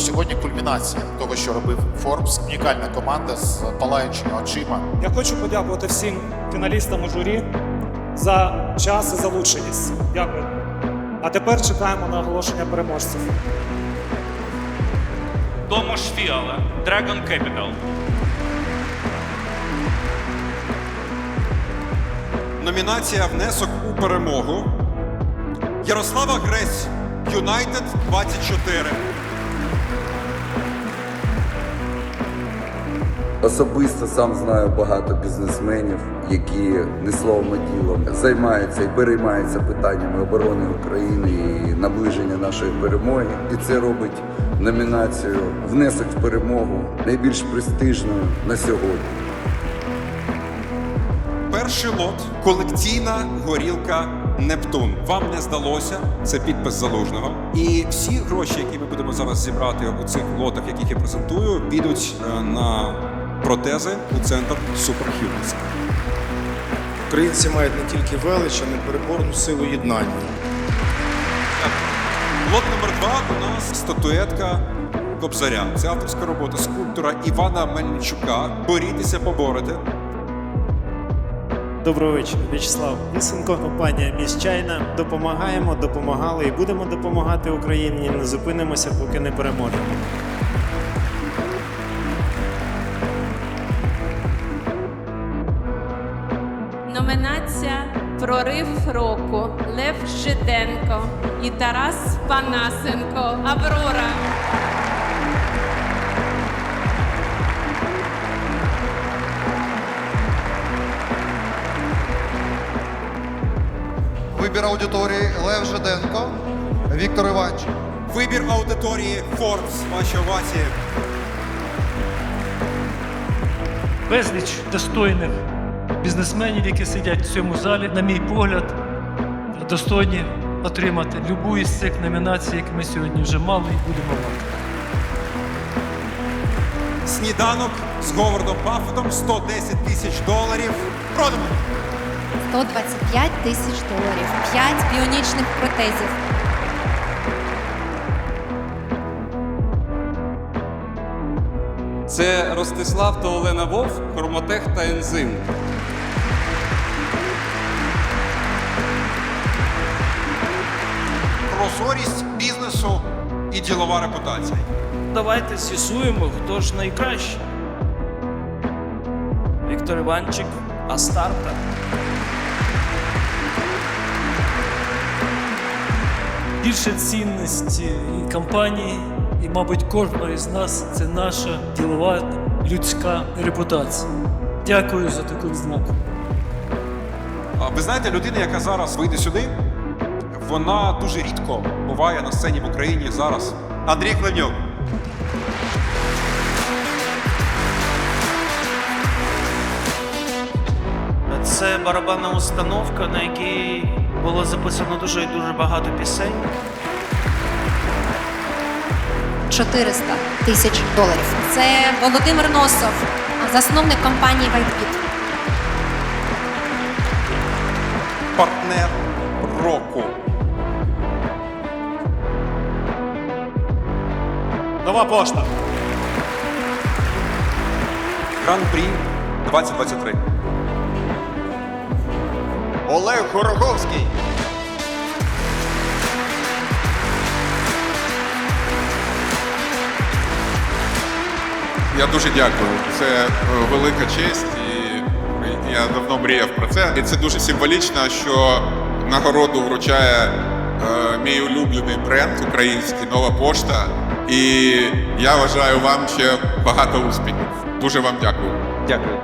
сьогодні кульмінація того, що робив Forbes. Унікальна команда з палаючими очима. Я хочу подякувати всім фіналістам у журі за час і залученість. Дякую. А тепер чекаємо на оголошення переможців. Томаш Фіала, Dragon Capital. Номінація Внесок у перемогу. Ярослава Гресь, Юнайтед 24. Особисто сам знаю багато бізнесменів, які не словом а ділом займаються і переймаються питаннями оборони України і наближення нашої перемоги. І це робить номінацію Внесок в перемогу найбільш престижною на сьогодні. Перший лот колекційна горілка Нептун. Вам не здалося, це підпис залужного. І всі гроші, які ми будемо зараз зібрати у цих лотах, яких я презентую, підуть е, на протези у центр Superhumans. Українці мають не тільки велич, а й непереборну силу єднання. Лот номер два у нас статуетка Кобзаря. Це авторська робота скульптора Івана Мельничука. Борітеся, поборете. Доброго вечора, В'ячеслав Лисенко, компанія Міс Чайна. Допомагаємо, допомагали і будемо допомагати Україні. Не зупинимося, поки не переможемо. Номінація Прорив року Лев Жиденко і Тарас Панасенко. Аврора. Вибір аудиторії Лев Жиденко, Віктор Іванчик. Вибір аудиторії Forbes. Ваші овації. безліч достойних бізнесменів, які сидять в цьому залі, на мій погляд, достойні отримати любу із цих номінацій, які ми сьогодні вже мали і будемо мати. Сніданок з Говардом Баффетом 110 тисяч доларів. Продано. 125 тисяч доларів, 5 біонічних протезів. Це Ростислав та Олена Вовк, Хромотех та Ензим. Прозорість бізнесу і ділова репутація. Давайте з'ясуємо, хто ж найкращий. Віктор Іванчик, Астарта. Більше цінності і компанії, і, мабуть, кожного із нас це наша ділова людська репутація. Дякую за таку відзнаку. Ви знаєте, людина, яка зараз вийде сюди, вона дуже рідко буває на сцені в Україні зараз. Андрій Хлевнюк. Це барабанна установка, на якій було записано дуже і дуже багато пісень. 400 тисяч доларів. Це Володимир Носов, засновник компанії WhiteBit. Партнер року. Нова пошта. Гран-прі 2023. Олег Гороховський. Я дуже дякую. Це е, велика честь, і я давно мріяв про це. І це дуже символічно, що нагороду вручає е, мій улюблений бренд український нова пошта. І я вважаю вам ще багато успіхів. Дуже вам дякую. Дякую.